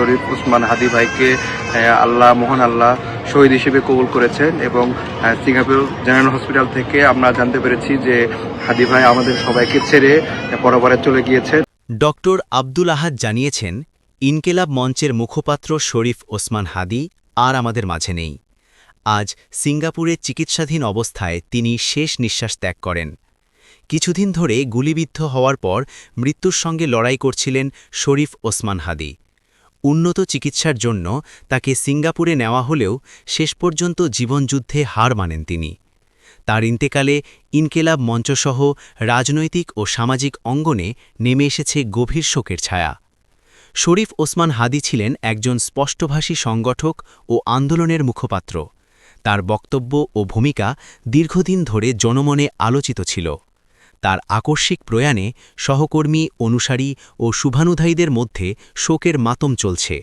শরীফ উসমান হাদি ভাইকে আল্লাহ, মোহন আল্লাহ শহীদ হিসেবে কবুল করেছেন এবং সিঙ্গাপুর জেনারেল হসপিটাল থেকে আমরা জানতে পেরেছি যে হাদি ভাই আমাদের সবাইকে ছেড়ে পরপরে চলে গিয়েছেন ডক্টর আব্দুল আহাদ জানিয়েছেন, ইনকেলাব মঞ্চের মুখপাত্র শরীফ ওসমান হাদি আর আমাদের মাঝে নেই। আজ সিঙ্গাপুরে চিকিৎসাধীন অবস্থায় তিনি শেষ নিঃশ্বাস ত্যাগ করেন। কিছুদিন ধরে গুলিবিদ্ধ হওয়ার পর মৃত্যুর সঙ্গে লড়াই করছিলেন শরীফ ওসমান হাদি। উন্নত চিকিৎসার জন্য তাকে সিঙ্গাপুরে নেওয়া হলেও শেষ পর্যন্ত জীবনযুদ্ধে হার মানেন তিনি। তার ইন্তেকালে ইনকেলাব মঞ্চসহ রাজনৈতিক ও সামাজিক অঙ্গনে নেমে এসেছে গভীর শোকের ছায়া। শরীফ ওসমান হাদি ছিলেন একজন স্পষ্টভাষী সংগঠক ও আন্দোলনের মুখপাত্র। তার বক্তব্য ও ভূমিকা দীর্ঘদিন ধরে জনমনে আলোচিত ছিল। তার আকস্মিক প্রয়াণে সহকর্মী অনুসারী ও শুভানুধায়ীদের মধ্যে শোকের মাতম চলছে।